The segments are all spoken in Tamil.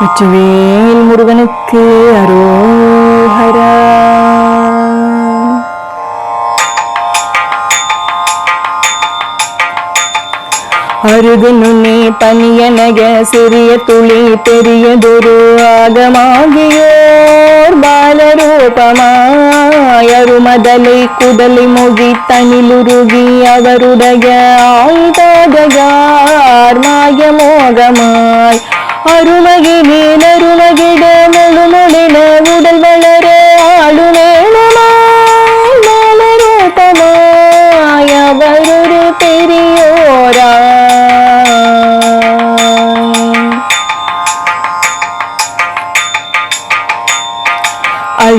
வெற்றிவேல் முருகனுக்கு அரோஹரா. அருகு நுண்ணி பனியனக சிறிய துளி பெரியதொரு ஆகமாகியோர் பாலரூபமாய் அருமதலை குதலை மொழி தனிலுருகி அவருடைய ஆயுதகா மாய மோகமாய். அருமகிட முழுமுடின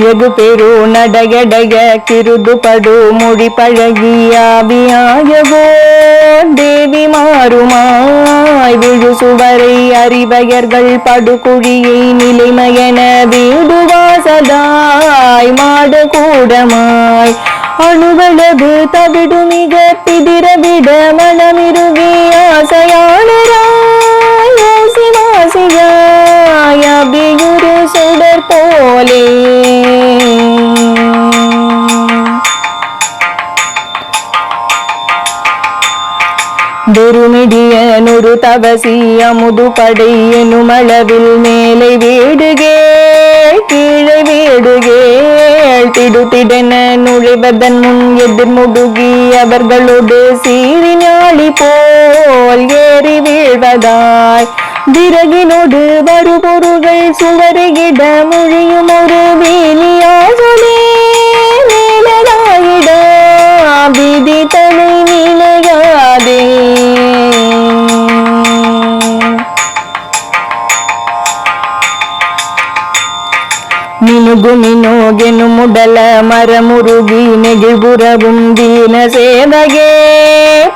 அழகு பெரு நடகடக கிருது படு மொழி பழகியாவியாயவோ தேவி மாறுமாய் விழு சுவரை அறிவயர்கள் படுகுழியை நிலைமையென வீடு வாசதாய் மாடு கூடமாய். அணுவளவு தவிடு மிக பிதிரவிட மனமிருகி ஆசையாளராய். ஓசி வாசியாய் அபியுரு சுடர் போலே வெறுமிடிய தவசி அமுது படை எனும் அளவில் மேலை வீடுகே கீழே வீடுகேள் திடுதிடென நுழைவதன் முன் எதிர்முடுகி அவர்களோடு சீறி ஞாழி போல் ஏறி வீழ்வதாய். விறகினோடு வருபொருள்கள் சுவருகிட மொழியும் ஒரு வேலியாசலே மேலதாயிட. விதி தலை நிலை விடாதே ಮಿನುಗು ಮಿನೋಗೆನು ಮುಡಲ ಮರ ಮುರುಗಿ ನೆಗಿಬುರ ಬುಂದಿನ ಸೇದಗೆ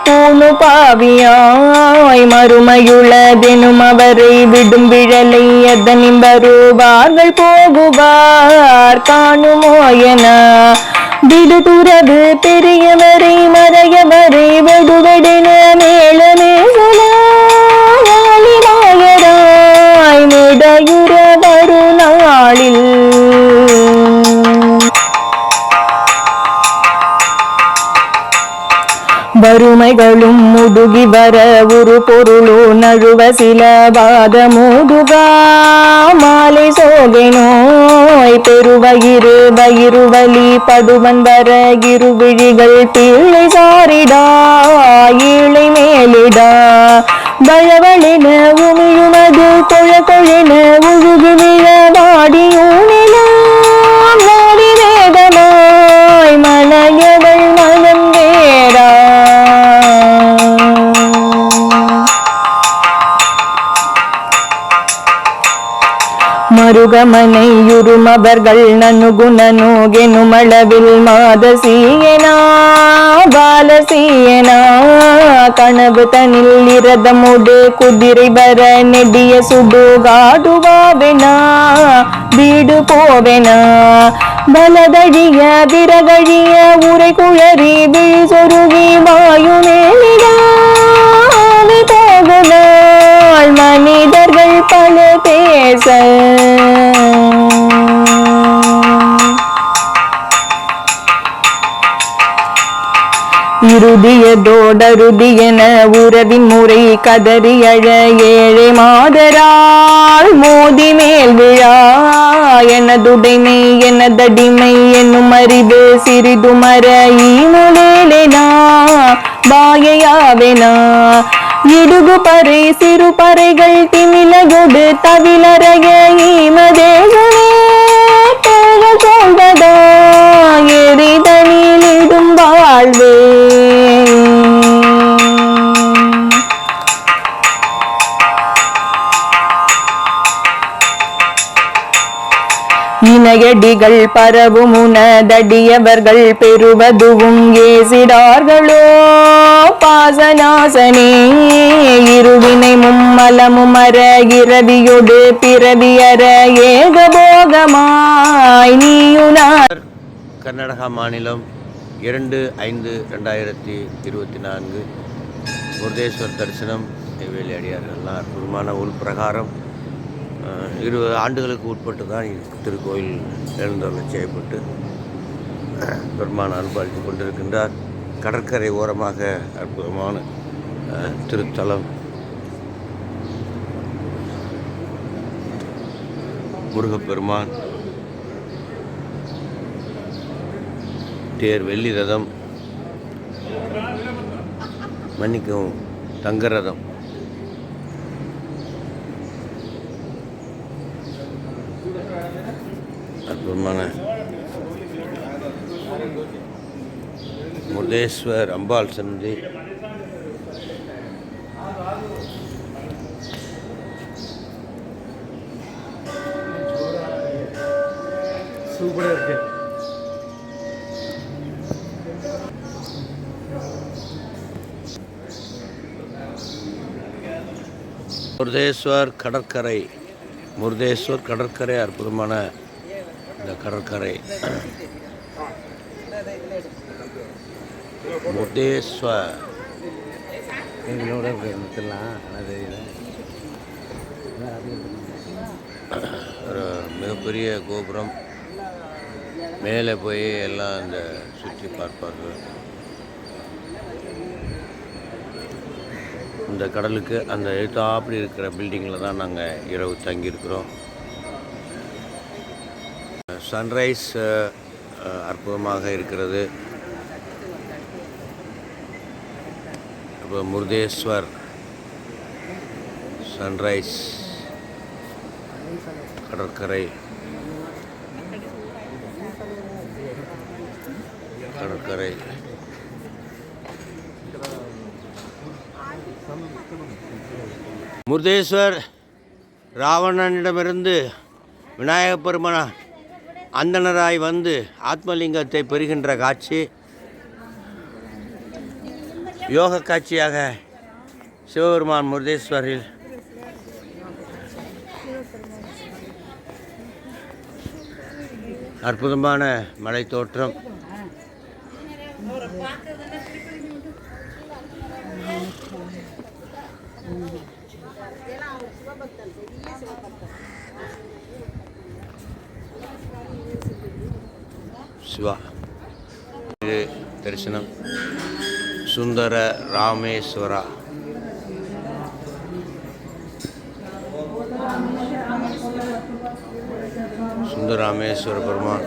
பூணு பாவியாய் மறுமையுளதெனும் அவரை விடும் விழலை அதனின் வருவார்கள் போகுவார் காணுமோயனா விடுதுறவு பெரியவரை மறையவரை வெடுவெடு நாளில். வறுமைகளும் முதுகி வர ஒரு பொருளோ நழுவ சில வாத மூதுகா. மாலை சோகை நோய் பெருவயிறு வயிறு வலி படுவன் வர இரு விழிகள் பிள்ளை சாரிடா ஈழை மேலிடா. வளவளின உமிழுமது கொழ கொழின உழுகு விழ வாடியூனிலாம் நாடி வேகமாய் மலையவள் மனம் வேறா மருகமனையுருமவர்கள் நனுகு நனுகெனுமளவில் மாதசீயனா. பாலசீனா கனவு தனில் இரதமுடு குதிரை வர நெடிய சுடுகாடுவாவெனா? வீடு போவெனா? பலதழிய விரகழிய உரை குழறி விழி சொருகி வாயு வாயுமேலிடா போகுநாள் மனிதர்கள் பல பேச இறுதியதோடருதியென உறவின் முறை கதறி அழ ஏழை மாதரால் மோதி மேல் விழா. எனதுடைமை எனதடிமை என்னும் அறிவு சிறிதுமர ஈமுலேனா பாயையாவெனா இடுகு பறை சிறு பறைகள் திமிலகொடு தவிலறைய ஈமதேகமே பேர சொல்வதா எரிதனில் இடும் வாழ்வே. இணையடிகள் பரவும் உனதடியவர்கள் பெறுவதுவும் ஏசிடார்களோ? பாசநாசனே இருவினை மும்மலமும் அற இரவியொடு பிறவியற ஏகபோகமாய் நீயுனார் கர்நாடகா மாநிலம் இரண்டு ஐந்து ரெண்டாயிரத்தி இருபத்தி நான்கு முருதேஸ்வர் தரிசனம் நெய்வேலி அடியார்கள்லாம் அற்புதமான உள் பிரகாரம். இருபது ஆண்டுகளுக்கு உட்பட்டு தான் திருக்கோயில் எழுந்தருளை செய்யப்பட்டு பெருமான் அனுபவித்து கொண்டிருக்கின்றார். கடற்கரை ஓரமாக அற்புதமான திருத்தலம். முருகப்பெருமான். தேர் வெள்ளி ரதம். மன்னிக்கவும் தங்க ரதம். அற்புதமான முருதேஸ்வர் அம்பாள் சந்தி. சூப்பராக இருக்கு. முருதேஸ்வர் கடற்கரை. முருதேஸ்வர் கடற்கரை அற்புதமான இந்த கடற்கரை. முருதேஸ்வர் எங்களோட நிறுத்தலாம். ஆனால் தெரியல ஒரு மிகப்பெரிய கோபுரம். மேலே போய் எல்லாம் இந்த சுற்றி பார்ப்பார்கள் இந்த கடலுக்கு அந்த எழுத்தாப்படி இருக்கிற பில்டிங்கில் தான் நாங்கள் இரவு தங்கியிருக்கிறோம். சன்ரைஸ் uh, uh, அற்புதமாக இருக்கிறது. இப்போ முருதேஸ்வர் சன்ரைஸ் கடற்கரை கடற்கரை. முருதேஸ்வர் ராவணனிடமிருந்து விநாயகப் பெருமான் அந்தணராய் வந்து ஆத்மலிங்கத்தை பெறுகின்ற காட்சி. யோக காட்சியாக சிவபெருமான் முருதேஸ்வரில். அற்புதமான மலை தோற்றம். சிவா. இது தரிசனம். சுந்தர ராமேஸ்வரா. சுந்தர ராமேஸ்வர பெருமான்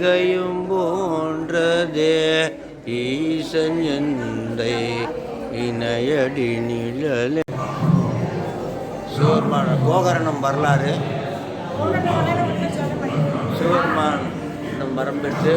பொய்கையும் போன்றதே ஈசன் எந்தை இணையடி நிழலே. சிவபெருமான கோகரணம் வரலாறு. சிவபெருமான் வரம் பெற்று.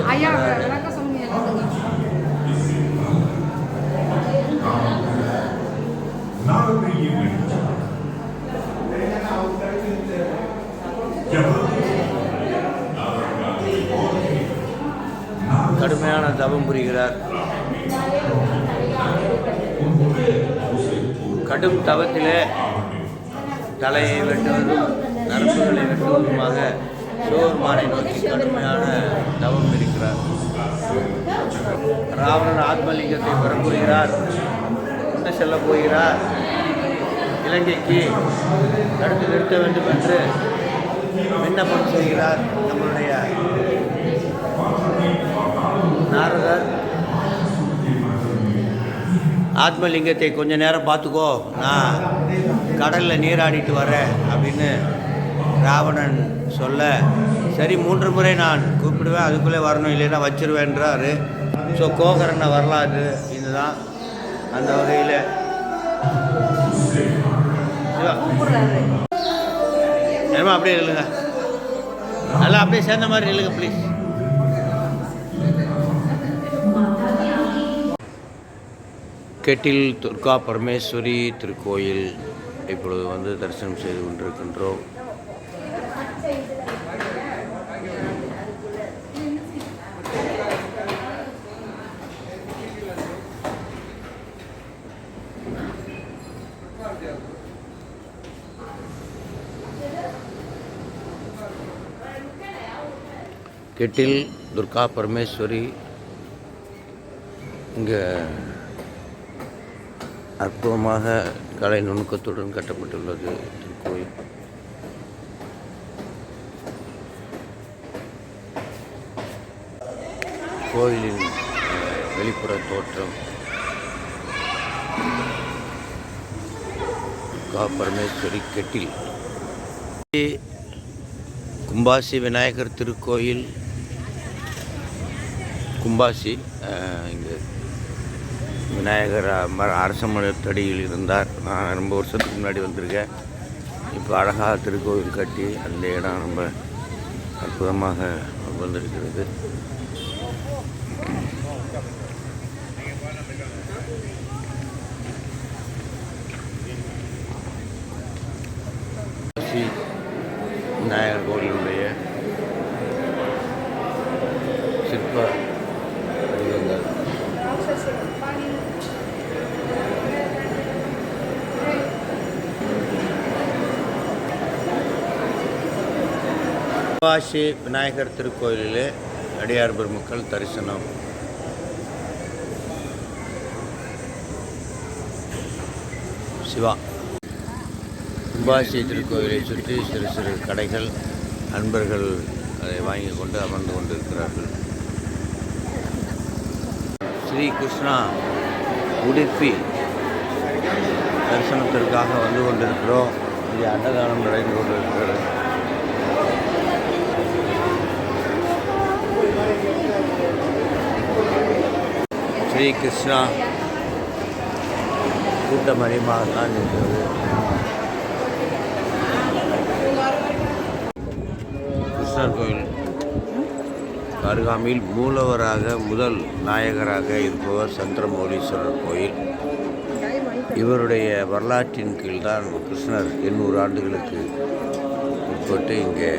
கடுமையான தவம் புரிகிறார். கடும் தவத்திலே தலையை வெட்டுவதும் நரம்புகளை வெட்டுவதுமாக சிவபெருமானை நோக்கி கடுமையான தவம் இருக்கிறார். ராவணன் ஆத்மலிங்கத்தை பெறப்போகிறார் என்ன செல்ல போகிறார். இலங்கைக்கு தடுத்து நிறுத்த வேண்டும் என்று விண்ணப்பம் செய்கிறார் நம்மளுடைய நாரதர். ஆத்மலிங்கத்தை கொஞ்ச நேரம் பார்த்துக்கோ. நான் கடலில் நீராடிட்டு வரேன் அப்படின்னு ராவணன் சொல்ல சரி மூன்று முறை நான் கூப்பிடுவேன். அதுக்குள்ளே வரணும். இல்லைன்னா வச்சிருவேன்றாரு. ஸோ கோகரண வரலாறு இதுதான். அந்த வகையில். ஏமா அப்படியே இல்லைங்க நல்லா அப்படியே சேர்ந்த மாதிரி இல்லைங்க ப்ளீஸ் கெட்டில் துர்கா பரமேஸ்வரி திருக்கோயில் இப்பொழுது வந்து தரிசனம் செய்து கொண்டிருக்கின்றோம். கெட்டில் துர்கா பரமேஸ்வரி இங்கே அற்புதமாக கலை நுணுக்கத்துடன் கட்டப்பட்டுள்ளது திருக்கோயில் கோயிலின் வெளிப்புற தோற்றம். துர்கா பரமேஸ்வரி கெட்டில். கும்பாசி விநாயகர் திருக்கோயில். கும்பாசி இங்கே இங்கு விநாயகர் மர அரச மரத்தடியில் இருந்தார். நான் ரொம்ப வருஷத்துக்கு முன்னாடி வந்திருக்கேன். இப்போ அழகாக திருக்கோவில் கட்டி அந்த இடம் ரொம்ப அற்புதமாக வந்திருக்கிறது. விநாயகர் கோவிலுடைய சிற்ப சிவகாசி விநாயகர் திருக்கோயிலிலே அடியார் பெருமக்கள் தரிசனம். சிவா. கும்பாசி திருக்கோயிலை சுற்றி சிறு சிறு கடைகள் அன்பர்கள் அதை வாங்கி கொண்டு அமர்ந்து கொண்டிருக்கிறார்கள். ஸ்ரீ கிருஷ்ணா உடுப்பி தரிசனத்திற்காக வந்து கொண்டிருக்கிறோம். இங்கே அன்னதானம் நடந்து கொண்டிருக்கிறது. ஸ்ரீ கிருஷ்ணா கூட்டம் அதிகமாக தான் இருக்கிறது கிருஷ்ணர் கோயில். அருகாமையில் மூலவராக முதல் நாயகராக இருப்பவர் சந்திரமௌலீஸ்வரர் கோயில். இவருடைய வரலாற்றின் கீழ்தான் கிருஷ்ணர் எண்ணூறு ஆண்டுகளுக்கு உட்பட்டு இங்கே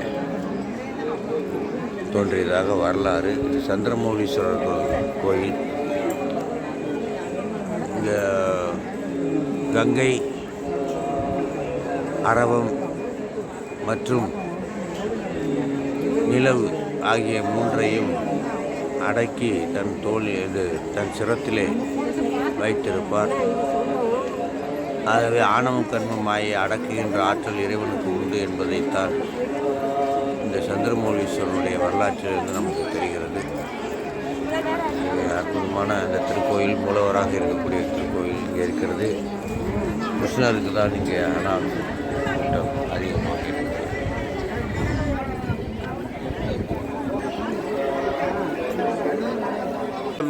தோன்றியதாக வரலாறு. இது சந்திரமௌலீஸ்வரர் கோயில். இங்கே கங்கை அரவம் மற்றும் நிலவு ஆகிய மூன்றையும் அடக்கி தன் தோல் இது தன் சிரத்திலே வைத்திருப்பார். ஆகவே ஆணவம் கண்மம் ஆகிய அடக்குகின்ற ஆற்றல் இறைவனுக்கு உண்டு என்பதைத்தான் இந்த சந்திரமௌலீஸ்வரனுடைய வரலாற்றிலிருந்து நமக்கு தெரிகிறது. அற்புதமான அந்த திருக்கோயில் மூலவராக இருக்கக்கூடிய திருக்கோயில் இங்கே இருக்கிறது. கிருஷ்ணருக்கு தான் இங்கே ஆனால் கூட்டம் அதிகமாக இருக்கிறது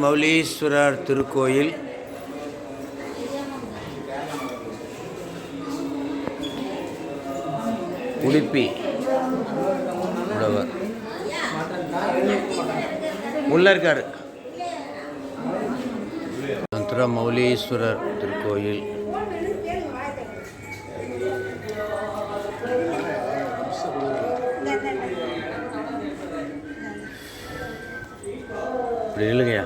மௌலீஸ்வரர் திருக்கோயில். உடுப்பி. உள்ளே இருக்கார். மந்திர மௌலீஸ்வரர் திருக்கோயில். இப்படி இல்லைங்கய்யா